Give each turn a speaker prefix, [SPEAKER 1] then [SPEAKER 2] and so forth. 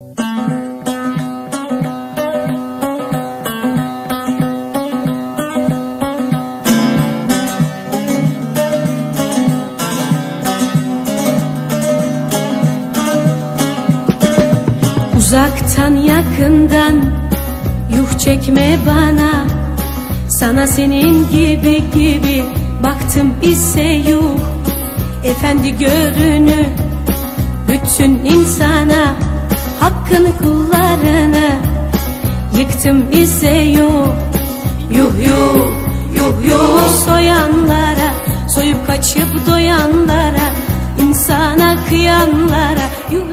[SPEAKER 1] Uzaktan yakından yuh çekme bana. Sana senin gibi gibi baktım ise yuh. Efendi görünü bütün insana Hakkını kullarını yıktım ise yuh. Yuh yuh yuh yuh. Soyanlara Soyup kaçıp doyanlara insana kıyanlara. Yuh